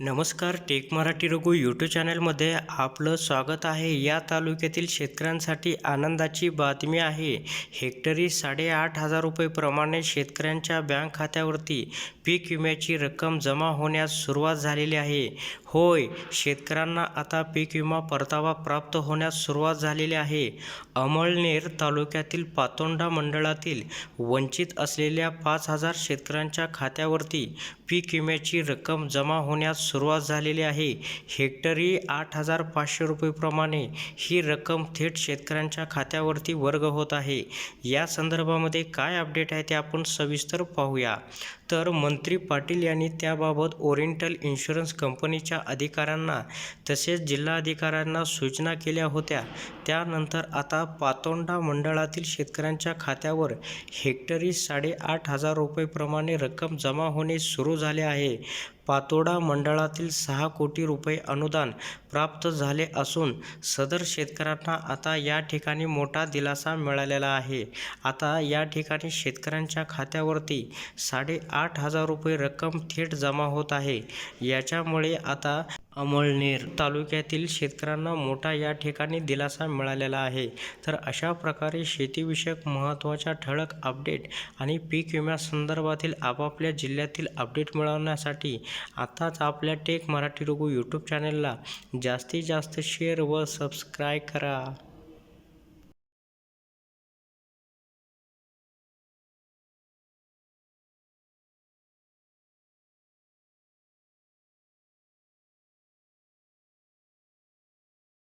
नमस्कार take Marathi Raghu YouTube चॅनलमध्ये आपलं स्वागत आहे. या तालुक्यातील शेतकऱ्यांसाठी आनंदाची बातमी आहे. हेक्टरी साडेआठ हजार रुपयेप्रमाणे शेतकऱ्यांच्या बँक खात्यावरती पीक विम्याची रक्कम जमा होण्यास सुरुवात झालेली आहे. होय शेतकऱ्यांना आता पीक विमा परतावा प्राप्त होण्यास सुरुवात झालेली आहे. अमळनेर तालुक्यातील पातोंडा मंडळातील वंचित असलेल्या पाच हजार शेतकऱ्यांच्या खात्यावरती पीक विम्याची रक्कम जमा होण्यास सुरुवात झालेली आहे. हेक्टरी आठ हजार पाचशे रुपयेप्रमाणे ही रक्कम थेट शेतकऱ्यांच्या खात्यावरती वर्ग होत आहे. या संदर्भामध्ये काय अपडेट आहे ते आपण सविस्तर पाहूया. तर मंत्री पाटील यांनी त्याबाबत ओरिएंटल इन्शुरन्स कंपनीच्या अधिकाऱ्यांना तसेच जिल्हाधिकाऱ्यांना सूचना केल्या होत्या. त्यानंतर आता पातोंडा मंडळातील शेतकऱ्यांच्या खात्यावर हेक्टरी साडेआठ हजार रुपयेप्रमाणे रक्कम जमा होणे सुरू झाले आहे. पातोडा मंडळातील सहा कोटी रुपये अनुदान प्राप्त झाले असून सदर शेतकऱ्यांना आता या ठिकाणी मोठा दिलासा मिळालेला आहे. आता या ठिकाणी शेतकऱ्यांच्या खात्यावरती साडेआठ हजार रुपये रक्कम थेट जमा होत आहे. याच्यामुळे आता अमळनेर तालुक्यातील शेतकऱ्यांना मोठा या ठिकाणी दिलासा मिळालेला आहे. तर अशा प्रकारे शेतीविषयक महत्त्वाच्या ठळक अपडेट आणि पीक विम्यासंदर्भातील आपापल्या जिल्ह्यातील अपडेट मिळवण्यासाठी आताच आपल्या टेक मराठी रघु यूट्यूब चॅनलला जास्तीत जास्त शेअर व सबस्क्राईब करा.